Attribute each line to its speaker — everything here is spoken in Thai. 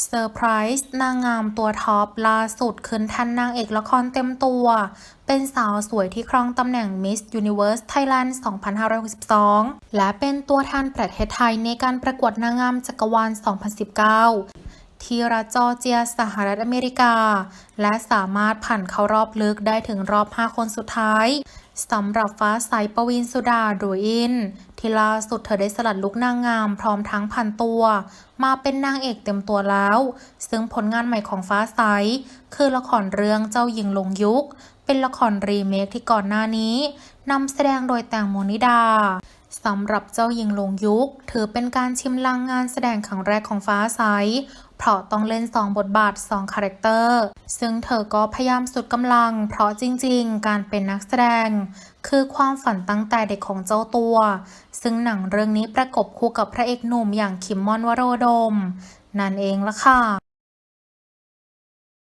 Speaker 1: เซอร์ไพรส์นางงามตัวท็อปล่าสุดขึ้นทันนางเอกละครเต็มตัว เป็นสาวสวยที่ครองตำแหน่ง Miss Universe Thailand 2562 และเป็นตัวแทนประเทศไทยในการประกวดนางงามจักรวาล 2019 ที่รัฐจอร์เจียสหรัฐอเมริกา และสามารถผ่านเข้ารอบลึกได้ถึงรอบ 5 คนสุดท้ายสำหรับฟ้าใสปวีนสุดาดรุอิน ที่ล่าสุดเธอได้สลัดลุกนางงามพร้อมทั้งพันตัว มาเป็นนางเอกเต็มตัวแล้ว ซึ่งผลงานใหม่ของฟ้าใส คือละครเรื่องเจ้าหญิงลงยุค เป็นละครรีเมคที่ก่อนหน้านี้นำแสดงโดยแตงโมนิดา สำหรับเจ้าหญิงหลงยุค ถือเป็นการชิมลางงานแสดงครั้งแรกของฟ้าใสเพราะต้องเล่น 2 บทบาท 2 คาแรคเตอร์ ซึ่งเธอก็พยายามสุดกำลัง เพราะจริงๆ การเป็นนักแสดง คือความฝันตั้งแต่เด็กของเจ้าตัว ซึ่งหนังเรื่องนี้ประกบคู่กับพระเอกหนุ่มอย่างคิมมอนวโรดม นั่นเองละค่ะ